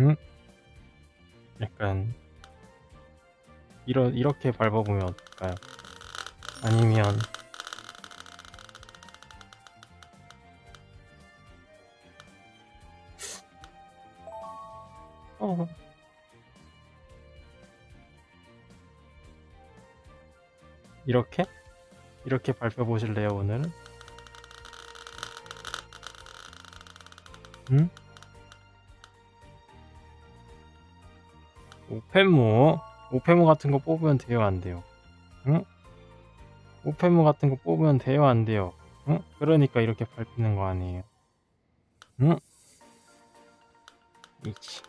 응? 약간 이러, 이렇게 밟아보면 어떨까요? 아니면 어. 이렇게? 이렇게 밟혀보실래요, 오늘은? 응? 오펜무 오펜무 같은 거 뽑으면 돼요 안 돼요 응? 오펜무 같은 거 뽑으면 돼요 안 돼요 응? 그러니까 이렇게 밟히는 거 아니에요 응? 이치